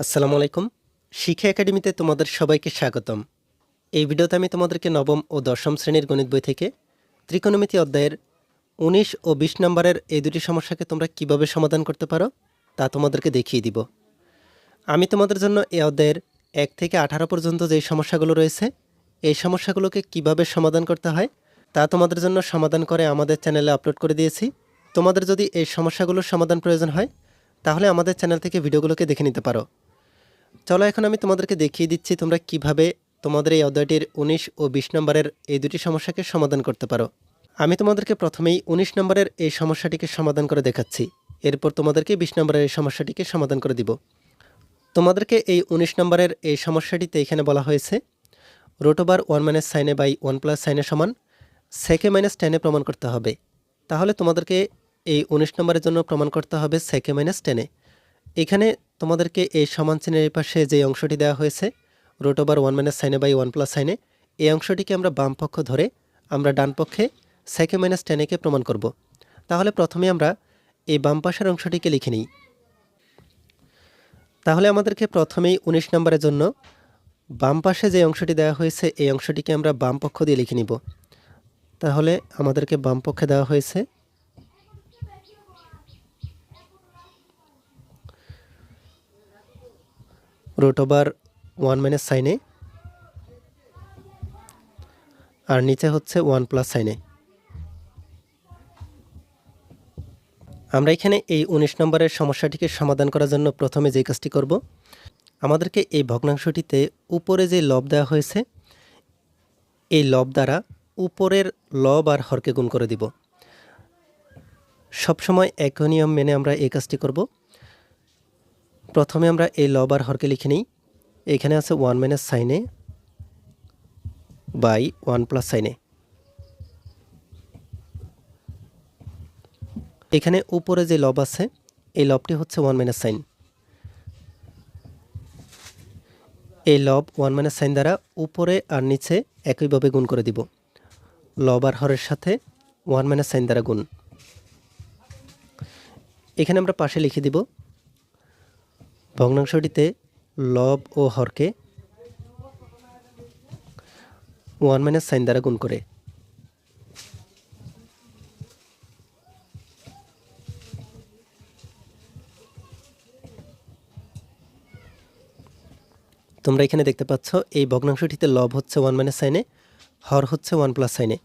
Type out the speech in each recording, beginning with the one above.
আসসালামু আলাইকুম। শিক্ষা একাডেমিতে তোমাদের সবাইকে স্বাগতম। এই ভিডিওতে আমি তোমাদেরকে নবম ও দশম শ্রেণির গণিত বই থেকে ত্রিকোণমিতি অধ্যায়ের উনিশ ও বিশ নম্বরের এই দুটি সমস্যাকে তোমরা কীভাবে সমাধান করতে পারো তা তোমাদেরকে দেখিয়ে দিব। আমি তোমাদের জন্য এই অধ্যায়ের এক থেকে আঠারো পর্যন্ত যেই সমস্যাগুলো রয়েছে, এই সমস্যাগুলোকে কীভাবে সমাধান করতে হয় তা তোমাদের জন্য সমাধান করে আমাদের চ্যানেলে আপলোড করে দিয়েছি। তোমাদের যদি এই সমস্যাগুলোর সমাধান প্রয়োজন হয়, তাহলে আমাদের চ্যানেল থেকে ভিডিওগুলোকে দেখে নিতে পারো। চলো এখন আমি তোমাদেরকে দেখিয়ে দিচ্ছি তোমরা কীভাবে তোমাদের এই অধ্যায়টির উনিশ ও বিশ নম্বরের এই দুটি সমস্যাকে সমাধান করতে পারো। আমি তোমাদেরকে প্রথমেই উনিশ নম্বরের এই সমস্যাটিকে সমাধান করে দেখাচ্ছি। এরপর তোমাদেরকে বিশ নম্বরের এই সমস্যাটিকে সমাধান করে দিব। তোমাদেরকে এই উনিশ নম্বরের এই সমস্যাটিতে এখানে বলা হয়েছে root over one minus sine by one plus sine সমান সেকে মাইনাস টেনে প্রমাণ করতে হবে। তাহলে তোমাদেরকে এই উনিশ নম্বরের জন্য প্রমাণ করতে হবে সেকে মাইনাস টেনে এখানে তোমাদেরকে এই সমান চিহ্নের পাশে যে অংশটি দেওয়া হয়েছে root over one minus sine by one plus sine এই অংশটিকে আমরা বাম পক্ষ ধরে আমরা ডান পক্ষে সেকে মাইনাস টেনেকে প্রমাণ করব। তাহলে প্রথমে আমরা এই বাম পাশের অংশটিকে লিখে নিই। তাহলে আমাদেরকে প্রথমেই উনিশ নম্বরের জন্য বাম পাশে যে অংশটি দেওয়া হয়েছে, এই অংশটিকে আমরা বাম পক্ষ দিয়ে লিখে নিব। তাহলে আমাদেরকে বাম পক্ষে দেওয়া হয়েছে রুট ওভার ওয়ান মাইনাস সাইনে আর নিচে হচ্ছে ওয়ান প্লাস সাইনে আমরা এখানে এই উনিশ নম্বরের সমস্যাটিকে সমাধান করার জন্য প্রথমে যে কাজটি করব, আমাদেরকে এই ভগ্নাংশটিতে উপরে যে লব দেওয়া হয়েছে, এই লব দ্বারা উপরের লব আর হরকে গুণ করে দিব। সবসময় এক নিয়ম মেনে আমরা এই কাজটি করব। প্রথমে আমরা এই লব আর হরকে লিখে নিই। এখানে আছে one minus sine by one plus sine এখানে উপরে যে লব আছে, এই লবটি হচ্ছে ওয়ান মাইনাস সাইন এই লব ওয়ান মাইনাস সাইন দ্বারা উপরে আর নিচে একইভাবে গুণ করে দিব। লব আর হরের সাথে ওয়ান মাইনাস সাইন দ্বারা গুণ। এখানে আমরা পাশে লিখে দিব ভগ্নাংশটিতে লব ও হরকে ওয়ান মাইনাস সাইন দ্বারা গুণ করে। তোমরা এখানে দেখতে পাচ্ছ, এই ভগ্নাংশটিতে লব হচ্ছে ওয়ান মাইনাস সাইনে হর হচ্ছে ওয়ান প্লাস সাইনে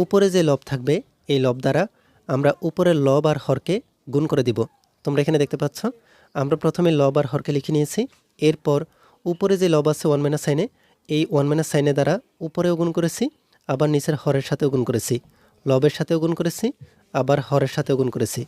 উপরে যে লব থাকবে, এই লব দ্বারা আমরা উপরের লব আর হরকে গুণ করে দিব। তোমরা এখানে দেখতে পাচ্ছ আমরা প্রথমে লব আর হরকে লিখে নিয়েছি। এরপর উপরে যে লব আছে ওয়ান মাইনাস সাইনে এই ওয়ান মাইনাস সাইনে দ্বারা উপরেও গুণ করেছি, আবার নিচের হরের সাথেও গুণ করেছি। লবের সাথেও গুণ করেছি, আবার হরের সাথেও গুণ করেছি।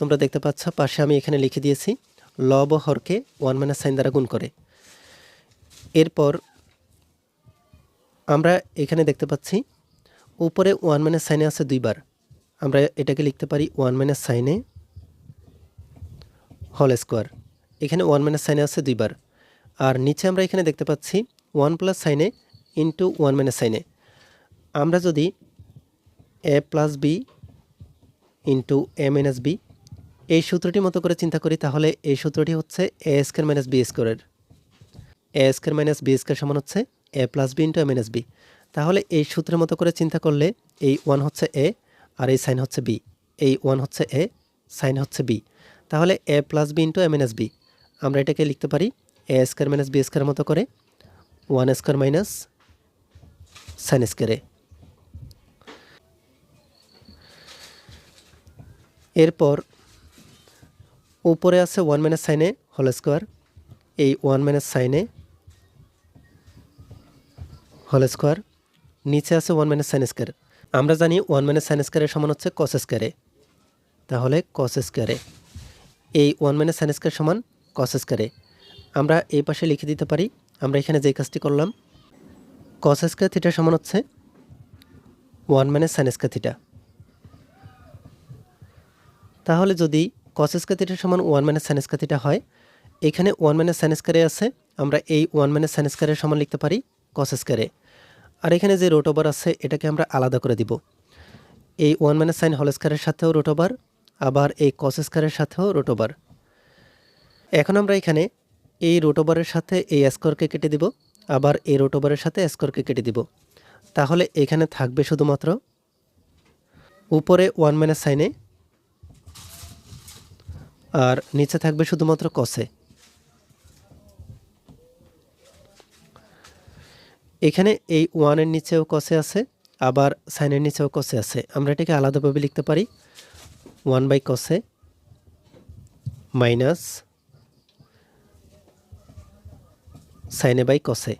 তোমরা দেখতে পাচ্ছ, পাশে আমি এখানে লিখে দিয়েছি, লব ও হরকে ওয়ান মাইনাস সাইন দ্বারা গুণ করে। এরপর আমরা এখানে দেখতে পাচ্ছি, উপরে ওয়ান মাইনাস সাইনে আছে দুইবার। আমরা এটাকে লিখতে পারি ওয়ান মাইনাস সাইনে হল স্কোয়ার। এখানে ওয়ান মাইনাস সাইনে আছে দুইবার। আর নিচে আমরা এখানে দেখতে পাচ্ছি one plus sine into one minus sine আমরা যদি A plus B into A minus B এই সূত্রটি মতো করে চিন্তা করি, তাহলে এই সূত্রটি হচ্ছে এ স্কোয়ার মাইনাস বি স্কোয়ারের A square minus B square সমান হচ্ছে A plus B into A minus B তাহলে এই সূত্রের মতো করে চিন্তা করলে এই ওয়ান হচ্ছে এ আর এই সাইন হচ্ছে বি এই ওয়ান হচ্ছে এ সাইন হচ্ছে বি তাহলে A plus B into A minus B আমরা এটাকে লিখতে পারি A square minus B square মতো করে ওয়ান স্কোয়ার মাইনাস সাইন স্কোয়ারে এরপর উপরে আছে one minus sine whole square এই one minus sine whole square নিচে আছে ওয়ান মাইনাস সাইন স্কোয়ার আমরা জানি ওয়ান মাইনাস সাইন স্কোয়ারের সমান হচ্ছে কস স্কোয়ারে তাহলে কস স্কোয়ারে এই ওয়ান মাইনাস সাইন স্কোয়ার সমান কস স্কোয়ারে আমরা এই পাশে লিখে দিতে পারি, আমরা এখানে যে কাজটি করলাম কস স্কোয়ার থিটা সমান হচ্ছে one minus sine square theta তাহলে যদি কস স্কোয়ার থিটা সমান one minus sine square theta হয়, এখানে ওয়ান মাইনাস সাইন স্কোয়ারে আছে, আমরা এই ওয়ান মাইনাস সাইন স্কোয়ারের সমান লিখতে পারি কস স্কোয়ারে আর এখানে যে রোট ওভার আছে, এটাকে আমরা আলাদা করে দিব। এই ওয়ান মাইনাস সাইন হল স্কোয়ারের সাথেও রোট ওভার আবার এই কস সাথেও রোট ওভার এখন আমরা এখানে এই রোটোবারের সাথে এই স্কোরকে কেটে দিব, আবার এই রোটোবারের সাথে স্কোরকে কেটে দিব। তাহলে এখানে থাকবে শুধুমাত্র উপরে ওয়ান মাইনাস সাইনে, আর নিচে থাকবে শুধুমাত্র কসে। এখানে এই ওয়ানের নিচেও কসে আছে, আবার সাইনের নিচেও কসে আছে। আমরা এটাকে আলাদাভাবে লিখতে পারি। One by cos minus sine by cos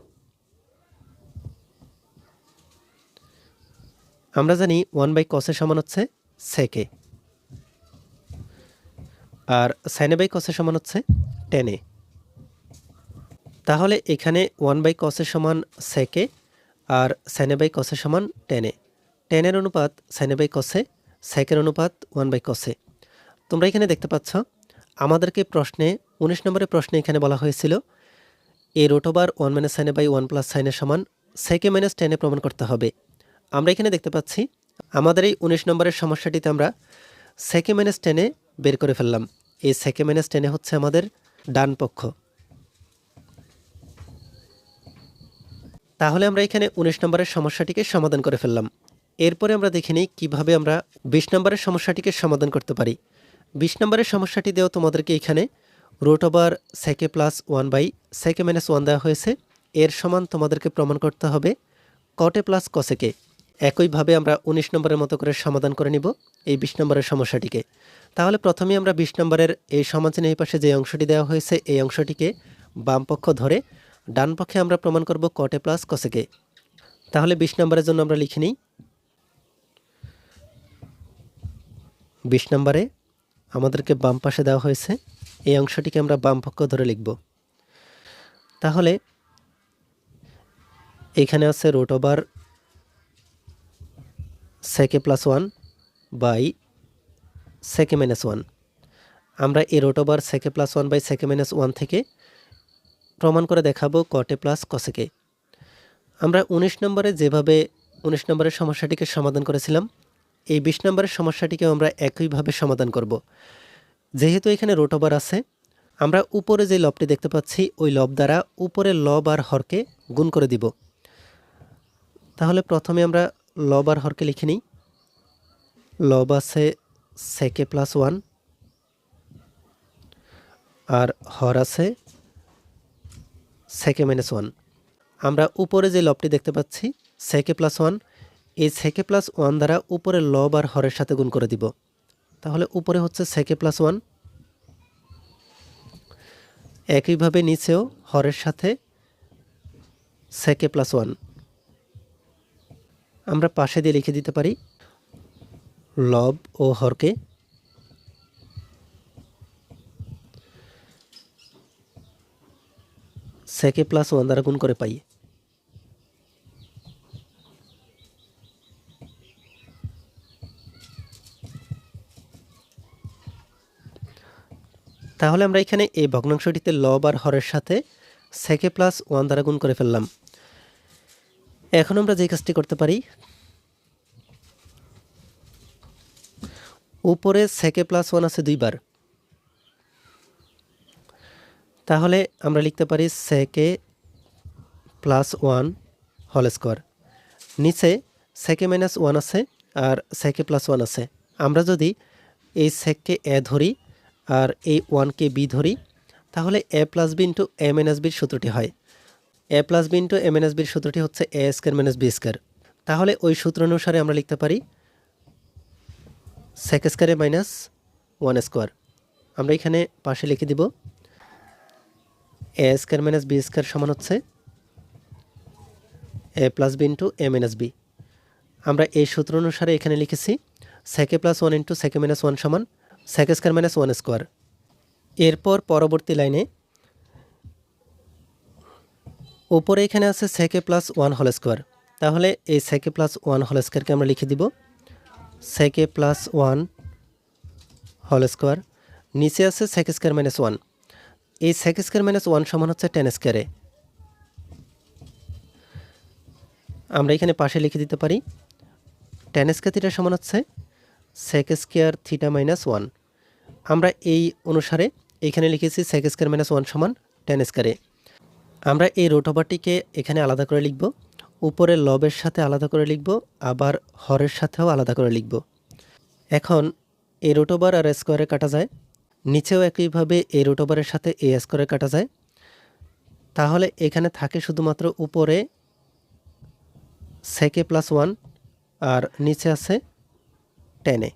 আমরা জানি ওয়ান বাই কসে সমান হচ্ছে সেকে আর সাইনে বাই কসে সমান হচ্ছে টেনে তাহলে এখানে ওয়ান বাই কসের সমান সেকে আর সাইনে বাই কসের সমান টেনে টেনের অনুপাত সাইনে বাই কসে সেকের অনুপাত ওয়ান বাই কসে তোমরা এখানে দেখতে পাচ্ছ, আমাদেরকে প্রশ্নে, উনিশ নম্বরের প্রশ্নে এখানে বলা হয়েছিল, এ root over one minus sine by one plus সাইনের সমান সেকে মাইনাস টেনে প্রমাণ করতে হবে। আমরা এখানে দেখতে পাচ্ছি, আমাদের এই উনিশ নম্বরের সমস্যাটিতে আমরা সেকে মাইনাস টেনে বের করে ফেললাম। এই সেকে মাইনাস টেনে হচ্ছে আমাদের ডান পক্ষ। তাহলে আমরা এখানে উনিশ নম্বরের সমস্যাটিকে সমাধান করে ফেললাম। এরপরে আমরা দেখে নিই কীভাবে আমরা বিশ নম্বরের সমস্যাটিকে সমাধান করতে পারি। বিশ নম্বরের সমস্যাটি দেওয়া তোমাদেরকে এখানে root over sec plus one by sec minus one দেওয়া হয়েছে। এর সমান তোমাদেরকে প্রমাণ করতে হবে কটে প্লাস কসেকে একইভাবে আমরা উনিশ নম্বরের মতো করে সমাধান করে নিব এই বিশ নম্বরের সমস্যাটিকে। তাহলে প্রথমে আমরা বিশ নম্বরের এই সমাধানের এই পাশে যে অংশটি দেওয়া হয়েছে, এই অংশটিকে বাম পক্ষ ধরে ডান পক্ষে আমরা প্রমাণ করব কটে প্লাস কসেকে তাহলে বিশ নম্বরের জন্য আমরা লিখে নিই বিশ নম্বরে আমাদেরকে বাম পাশে দেওয়া হয়েছে। এই অংশটিকে আমরা বাম পক্ষ ধরে লিখব। তাহলে এখানে আছে root over sec plus one by sec minus one আমরা এই root over sec plus one by sec minus one থেকে প্রমাণ করে দেখাবো কটে প্লাস কসেকে আমরা উনিশ নম্বরে যেভাবে, উনিশ নম্বরের সমস্যাটিকে সমাধান করেছিলাম এই বিশ নম্বরের সমস্যাটিকেও আমরা একইভাবে সমাধান করব। যেহেতু এখানে রোট ওভার আছে, আমরা উপরে যে লবটি দেখতে পাচ্ছি, ওই লব দ্বারা উপরে লব আর হরকে গুণ করে দিব। তাহলে প্রথমে আমরা লব আর হরকে লিখে নিই। লব আছে সেকে প্লাস ওয়ান আর হর আছে সেকে মাইনাস ওয়ান আমরা উপরে যে লবটি দেখতে পাচ্ছি সেকে প্লাস ওয়ান এই সেকে প্লাস ওয়ান দ্বারা উপরে লব আর হরের সাথে গুণ করে দিব। তাহলে উপরে হচ্ছে সেকে প্লাস ওয়ান। একইভাবে নিচেও হরের সাথে সেকে প্লাস ওয়ান। আমরা পাশে দিয়ে লিখে দিতে পারি, লব ও হরকে সেকে প্লাস ওয়ান দ্বারা গুণ করে পাই। তাহলে আমরা এখানে এই ভগ্নাংশটিতে লব আর হরের সাথে সেকে প্লাস ওয়ান দ্বারা গুণ করে ফেললাম। এখন আমরা যে কাজটি করতে পারি, উপরে সেকে প্লাস ওয়ান আছে দুইবার। তাহলে আমরা লিখতে পারি সেকে প্লাস ওয়ান হল স্কোয়ার। নিচে সেকে মাইনাস ওয়ান আছে আর সেকে প্লাস ওয়ান আছে। আমরা যদি এই সেককে এ ধরি আর এই ওয়ানকে বি ধরি, তাহলে A plus B into A minus বির সূত্রটি হয়। A plus B into A minus বির সূত্রটি হচ্ছে A square minus B square তাহলে ওই সূত্র অনুসারে আমরা লিখতে পারি সেক স্কোয়ারে মাইনাস ওয়ান স্কোয়ার আমরা এখানে পাশে লিখে দিব A square minus B square সমান হচ্ছে A plus B into A minus B আমরা এই সূত্র অনুসারে এখানে লিখেছি sec plus one into sec minus one সমান sec square minus one square. এরপর পরবর্তী লাইনে উপরে এখানে আছে সেকে প্লাস ওয়ান হোল স্কোয়ার তাহলে এই সেকে প্লাস ওয়ান হোল স্কোয়ারকে আমরা লিখে দিব। সেকে প্লাস ওয়ান হোল স্কোয়ার নিচে আছে সেক স্কোয়ার মাইনাস ওয়ান এই সেক স্কোয়ার মাইনাস ওয়ান সমান হচ্ছে টেন স্কোয়ারে আমরা এখানে পাশে লিখে দিতে পারি। টেন স্কোয়ার সমান হচ্ছে sec square theta minus one. আমরা এই অনুসারে এখানে লিখেছি সেক স্কোয়ার মাইনাস ওয়ান সমান টেন স্কোয়ারে। আমরা এই রুট ওভারটিকে এখানে আলাদা করে লিখব উপরে লবের সাথে আলাদা করে লিখব, আবার হরের সাথেও আলাদা করে লিখব। এখন এ রুট ওভার আর স্কোয়ারে কাটা যায়, নিচেও একইভাবে এ রুট ওভারের সাথে এ স্কোয়ারে কাটা যায়। তাহলে এখানে থাকে শুধুমাত্র উপরে সেকে প্লাস ওয়ান, আর নিচে আছে টেনে।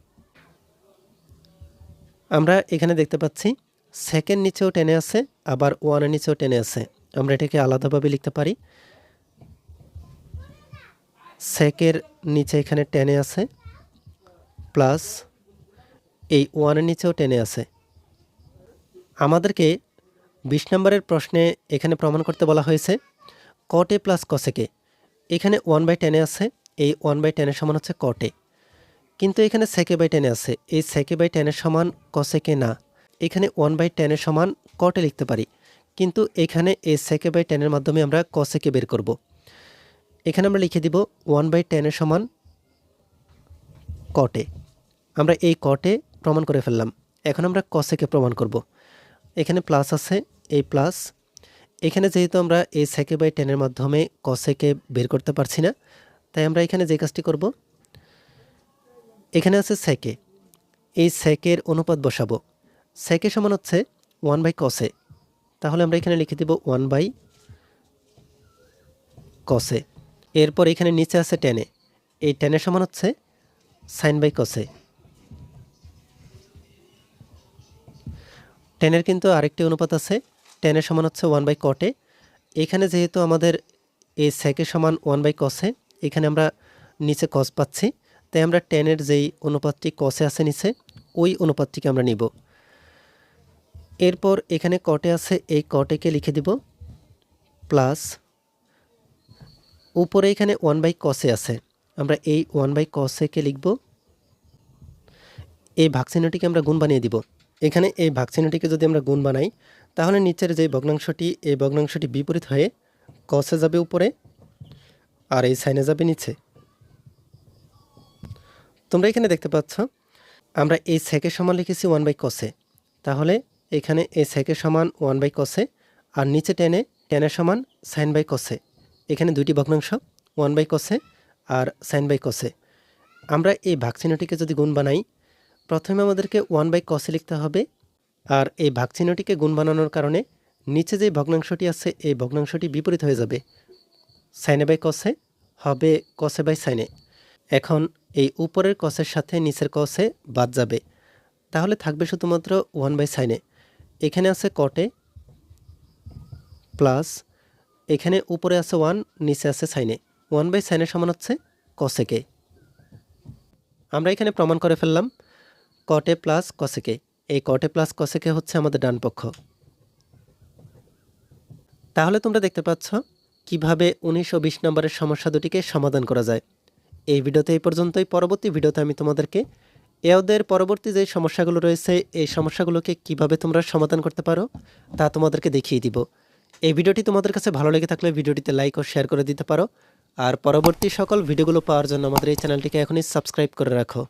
আমরা এখানে দেখতে পাচ্ছি সেকেন্ড নিচেও টেনে আছে, আবার ওয়ানের নিচেও টেনে আছে। আমরা এটাকে আলাদাভাবে লিখতে পারি। সেকের নিচে এখানে টেনে আছে প্লাস এই ওয়ানের নিচেও টেনে আছে। আমাদেরকে বিশ নম্বরের প্রশ্নে এখানে প্রমাণ করতে বলা হয়েছে কটে প্লাস কসেকে এখানে ওয়ান বাই টেনে আছে, এই ওয়ান বাই টেনের সমান হচ্ছে কটে কিন্তু এখানে সেকে বাই টেনে আছে। এই সেকে বাই টেনের সমান কসেকে না। এখানে ওয়ান বাই টেনের সমান কটে লিখতে পারি। কিন্তু এখানে এই সেকে বাই টেনের মাধ্যমে আমরা কসেকে বের করব। এখানে আমরা লিখে দিব ওয়ান বাই টেনের সমান কটে আমরা এই কটে প্রমাণ করে ফেললাম। এখন আমরা কসেকে প্রমাণ করব। এখানে প্লাস আছে, এই প্লাস এখানে যেহেতু আমরা এই সেকে বাই টেনের মাধ্যমে কসেকে বের করতে পারছি না, তাই আমরা এখানে যে কাজটি করব এখানে আছে সেকে। এই সেকের অনুপাত বসাবো। সেকে সমান হচ্ছে ওয়ান বাই কসে। তাহলে আমরা এখানে লিখে দেব ওয়ান বাই কসে। এরপর এখানে নিচে আছে টেনে। এই টেনের সমান হচ্ছে সাইন বাই কসে। টেনের কিন্তু আরেকটি অনুপাত আছে। টেনের সমান হচ্ছে ওয়ান বাই কটে। এখানে যেহেতু আমাদের এই সেকের সমান ওয়ান বাই কসে, এখানে আমরা নিচে কস পাচ্ছি। তাই আমরা টেনের যেই অনুপাতটি কসে আছে নিচে, ওই অনুপাতটিকে আমরা নিব। এরপর এখানে কটে আছে, এই কটেকে লিখে দিব প্লাস উপরে এখানে ওয়ান বাই কসে আছে। আমরা এই ওয়ান বাই কসেকে লিখব, এই ভাগচিহ্নটিকে আমরা গুণ বানিয়ে দিব। এখানে এই ভাগচিহ্নটিকে যদি আমরা গুণ বানাই, তাহলে নিচের যে ভগ্নাংশটি, এই ভগ্নাংশটি বিপরীত হয়ে কসে যাবে উপরে আর এই সাইনে যাবে নিচে। তোমরা এখানে দেখতে পাচ্ছ, আমরা এই সেকের সমান লিখেছি ওয়ান বাই কসে তাহলে এখানে এই সেকের সমান ওয়ান বাই কসে আর নিচে টেনে টেনের সমান সাইন বাই কসে এখানে দুইটি ভগ্নাংশ ওয়ান বাই কসে আর সাইন বাই কসে আমরা এই ভাগচিহ্নটিকে যদি গুণ বানাই, প্রথমে আমাদেরকে ওয়ান বাই কসে লিখতে হবে আর এই ভাগচিহ্নটিকে গুণ বানানোর কারণে নিচে যে ভগ্নাংশটি আছে, এই ভগ্নাংশটি বিপরীত হয়ে যাবে। সাইনে বাই কসে হবে কসে বাই সাইনে এখন এই উপরের কসের সাথে নিচের কসে বাদ যাবে। তাহলে থাকবে শুধুমাত্র ওয়ান বাই সাইনে এখানে আছে কটে প্লাস এখানে উপরে আছে ওয়ান, নিচে আছে সাইনে ওয়ান বাই সাইনের সমান হচ্ছে কসেকে আমরা এখানে প্রমাণ করে ফেললাম কটে প্লাস কসেকে এই কটে প্লাস কসেকে হচ্ছে আমাদের ডান পক্ষ। তাহলে তোমরা দেখতে পাচ্ছ কীভাবে উনিশ ও বিশ নম্বরের সমস্যা দুটিকে সমাধান করা যায়। এই ভিডিওতে এই পর্যন্তই। পরবর্তী ভিডিওতে আমি তোমাদেরকে এওদের পরবর্তী যে সমস্যাগুলো রয়েছে, এই সমস্যাগুলোকে কীভাবে তোমরা সমাধান করতে পারো, তা তোমাদেরকে দেখিয়ে দিব। এই ভিডিওটি তোমাদের কাছে ভালো লেগে থাকলে ভিডিওটিতে লাইক ও শেয়ার করে দিতে পারো। আর পরবর্তী সকল ভিডিওগুলো পাওয়ার জন্য আমাদের এই চ্যানেলটিকে এখনই সাবস্ক্রাইব করে রাখো।